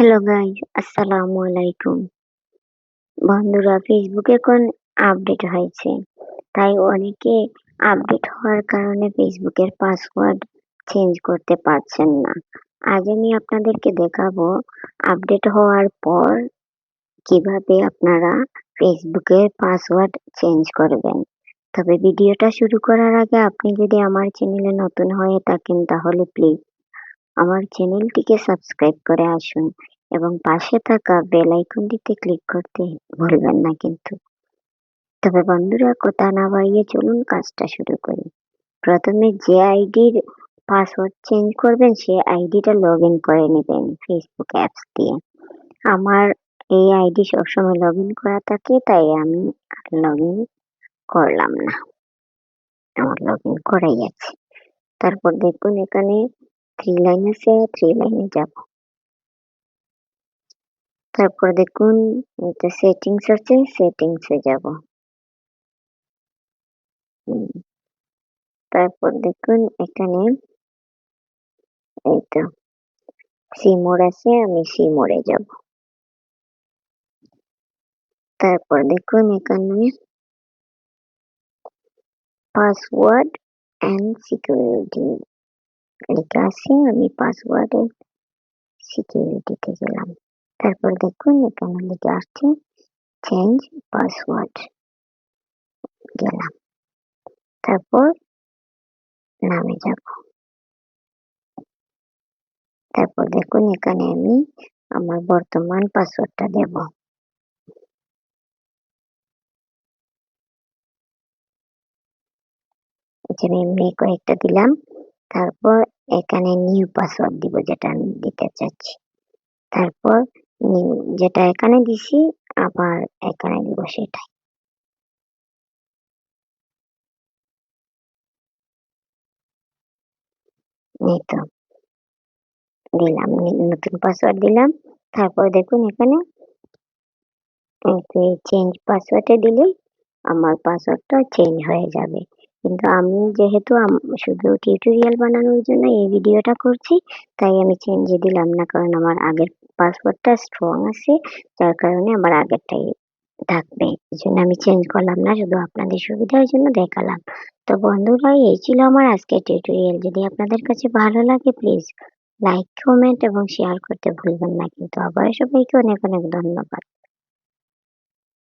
Hello guys আসসালামু আলাইকুম বন্ধুরা ফেসবুকে এখন আপডেট হয়েছে। তাই অনেকে আপডেট হওয়ার কারণে ফেসবুকের পাসওয়ার্ড চেঞ্জ করতে পারছেন না। আজ আমি আপনাদেরকে দেখাবো আপডেট হওয়ার পর কীভাবে আপনারা ফেসবুকের পাসওয়ার্ড চেঞ্জ করবেন। তবে ভিডিওটা শুরু করার আগে আপনি যদি আমার চ্যানেলে নতুন হয়ে থাকেন, তাহলে প্লিজ আমার চ্যানেলটিকে সাবস্ক্রাইব করে আসুন এবং পাশে থাকা বেল আইকনটিতে ক্লিক করতে ভুলবেন না কিন্তু। তবে বন্ধুরা, কথা না বাড়িয়ে চলুন, কাজটা শুরু করি। প্রথমে যে আইডির পাসওয়ার্ড চেঞ্জ করবেন, সে আইডিটা লগ ইন করে নেবেন ফেসবুক অ্যাপস দিয়ে। আমার এই আইডি সবসময় লগ ইন করা থাকে, তাই আমি লগ ইন করলাম না। আমার লগ ইন করাই আছে। তারপর দেখুন এখানে থ্রি লাইন আছে থ্রি লাইনে যাব তারপর দেখুন এটা সেটিংস আছে সেটিংসে যাব তারপর দেখুন এখানে এই তো সি মোড আছে আমি সি মোডে যাব তারপর দেখুন এখানে পাসওয়ার্ড এন্ড সিকিউরিটি লেখা আছে, আমি পাসওয়ার্ড সিকিউরিটিতে গেলাম। তারপর দেখুন এখানে লেখা আসছে চেঞ্জ পাসওয়ার্ড গেলাম। তারপর নামে যাব। তারপর দেখুন এখানে আমি আমার বর্তমান পাসওয়ার্ডটা দেব। এখানে এমনি কয়েকটা দিলাম। তারপর এখানে নিউ পাসওয়ার্ড দিব যেটা আমি দিতে চাচ্ছি। তারপর নিউ যেটা এখানে দিছি, আবার এখানে দিব সেটাই। তো। দিলাম নতুন পাসওয়ার্ড দিলাম। তারপর দেখুন এখানে চেঞ্জ পাসওয়ার্ডে দিলে আমার পাসওয়ার্ডটা চেঞ্জ হয়ে যাবে। কিন্তু আমি যেহেতু শুধু টিউটোরিয়াল বানানোর জন্য এই ভিডিওটা করছি, তাই আমি চেঞ্জে দিলাম না, কারণ আমার আগের পাসওয়ার্ডটা স্ট্রং আছে, যার কারণে আমার আগেরটাই থাকবে। এই জন্য আমি চেঞ্জ করলাম না, শুধু আপনাদের সুবিধার জন্য দেখালাম। তো বন্ধুরা, এই ছিল আমার আজকের টিউটোরিয়াল যদি আপনাদের কাছে ভালো লাগে প্লিজ লাইক কমেন্ট এবং শেয়ার করতে ভুলবেন না। কিন্তু আবার সবাইকে অনেক অনেক ধন্যবাদ।